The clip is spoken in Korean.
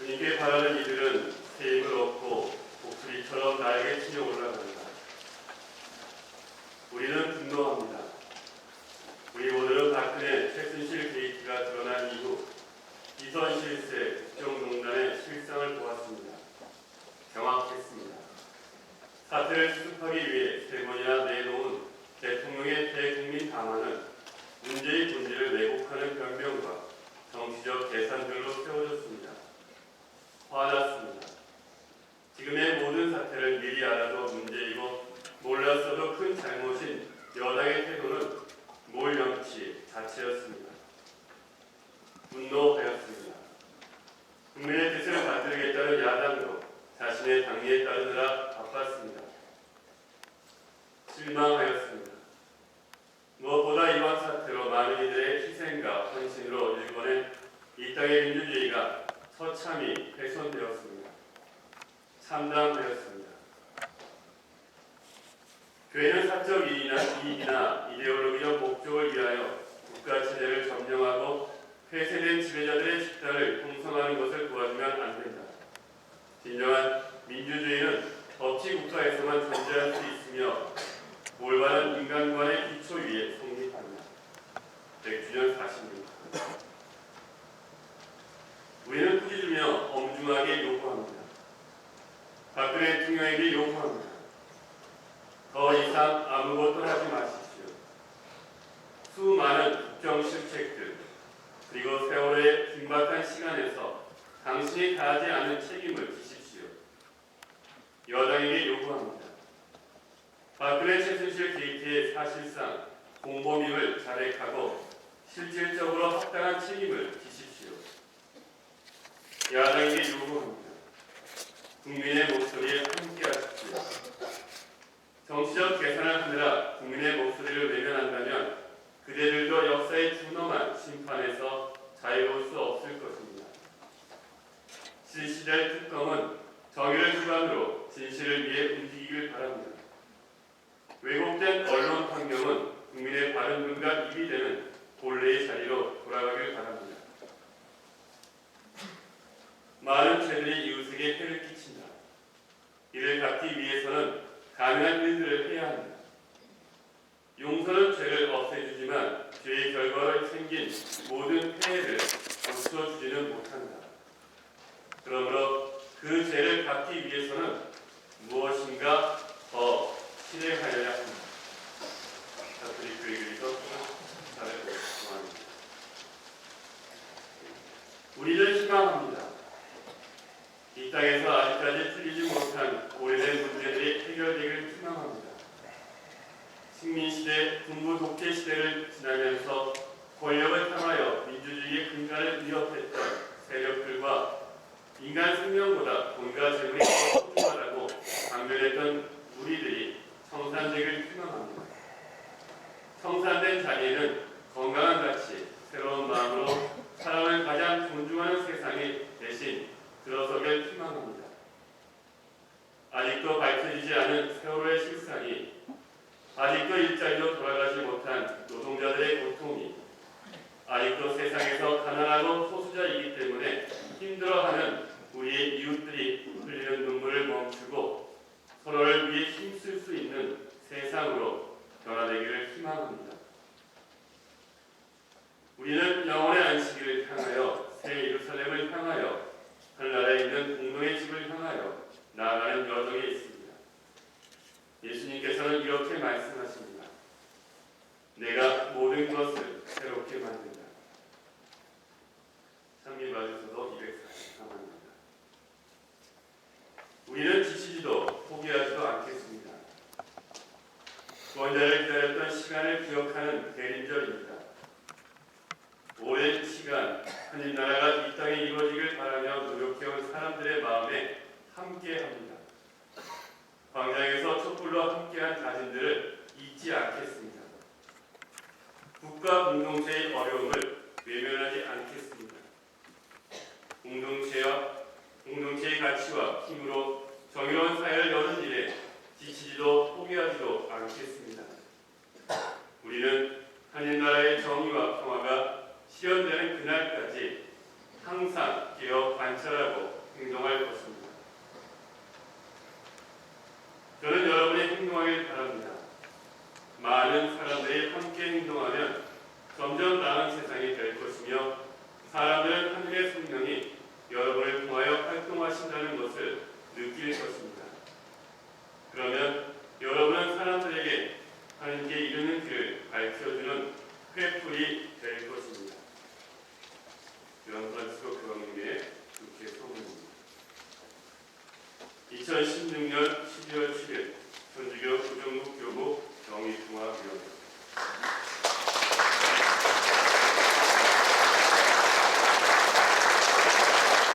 주님께 바라는 이들은 새 힘을 얻고 독수리처럼 나에게 치며 올라간다. 우리는 분노합니다. 우리 모두는 박근혜 최순실 게이트가 드러난 이후 이선 실세 국정농단의 실상을 보았습니다. 경악했습니다. 사태를 수습하기 위해 세 번이나 내놓은 대통령의 대국민 담화는 문제의 본질을 왜곡하는 변명과 정치적 계산들로 세워졌습니다. 화났습니다. 지금의 모든 사태를 미리 알아도 문제이고 몰랐어도 큰 잘못인 여당의 태도는 몰염치 자체였습니다. 분노하였습니다. 국민의 뜻을 받들겠다는 야당도 자신의 당리에 따르느라 바빴습니다. 실망하였습니다. 무엇보다 이번 사태로 많은 이들의 희생과 헌신으로 일본의 이 땅의 민주주의가 처참히 훼손되었습니다. 참담하였습니다. 교회는 사적 이익이나, 이익이나 이데올로기적 목적을 위하여 국가 체제를 점령하고 폐쇄된 지배자들의 식단을 형성하는 것을 도와주면 안 된다. 진정한 민주주의는 법치 국가에서만 존재할 수 있으며 올바른 인간관의 기초 위에 성립한다. 100주년 40년. 우리는 꾸짖으며 엄중하게 요구합니다. 박근혜 대통령에게 요구합니다. 더 이상 아무것도 하지 마십시오. 수많은 국정 실책들 그리고 세월의 긴박한 시간에서 당신이 다하지 않은 책임을 지십시오. 여당에게 요구합니다. 박근혜 최순실 게이트의 사실상 공범임을 자백하고 실질적으로 합당한 책임을 지십시오. 야당에게 요구합니다. 국민의 목소리에 함께하십시오. 정치적 계산을 하느라 국민의 목소리를 외면한다면 그대들도 역사의 준엄한 심판에서 자유로울 수 없을 것입니다. 실시될 특검은 정의를 기반으로 진실을 위해 움직이길 바랍니다. 왜곡된 언론 환경은 국민의 바른 눈과 입이 되는 본래의 자리로 돌아가길 바랍니다. 많은 죄들이 이웃에게 해를 끼친다. 이를 갚기 위해서는 가능한 일들을 해야 합니다. 용서는 죄를 없애주지만 죄의 결과로 생긴 모든 폐해를 고쳐주지는 못한다. 그러므로 그 죄를 갚기 위해서는 무엇인가 더 실행하여야 합니다. 가톨릭 교회에서 잘해 고맙습니다. 우리는 희망합니다. 이 땅에서 아직까지 풀리지 못한 오래된 문제들이 해결되길 희망합니다. 식민시대, 군부 독재 시대를 지나면서 권력을 탐하여 민주주의의 근간을 위협했던 세력들과 인간 생명보다 돈과 재물이 더 소중하다고 강변했던 우리들이 청산되길 희망합니다. 청산된 자리에는 건강한 가치, 새로운 마음으로 사람을 가장 존중하는 세상이 대신 들어서길 희망합니다. 아직도 밝혀지지 않은 세월의 실상이 아직도 일자리로 돌아가지 못한 노동자들의 고통이 아직도 세상에서 가난하고 소수자이기 때문에 힘들어하는 우리의 이웃들이 흘리는 눈물을 멈추고 서로를 위해 힘쓸 수 있는 세상으로 변화되기를 희망합니다. 우리는 영원의 안식을 향하여 새 예루살렘을 향하여 하늘나라에 있는 공동의 집을 향하여 나아가는 여정에 있습니다. 예수님께서는 이렇게 말씀하십니다. 내가 모든 것을 새롭게 만든다. 상미 맞으셔도 243만입니다. 우리는 지치지도 포기하지도 않겠습니다. 구원자를 기다렸던 시간을 기억하는 대림절입니다. 오랜 시간 하나님 나라가 이 땅에 이루어지길 바라며 노력해온 사람들의 마음에 함께합니다. 광장에서 촛불로 함께한 자신들을 잊지 않겠습니다. 국가 공동체의 어려움을 외면하지 않겠습니다. 공동체와 공동체의 가치와 힘으로 정의로운 사회를 여는 일에 지치지도 포기하지도 Oui.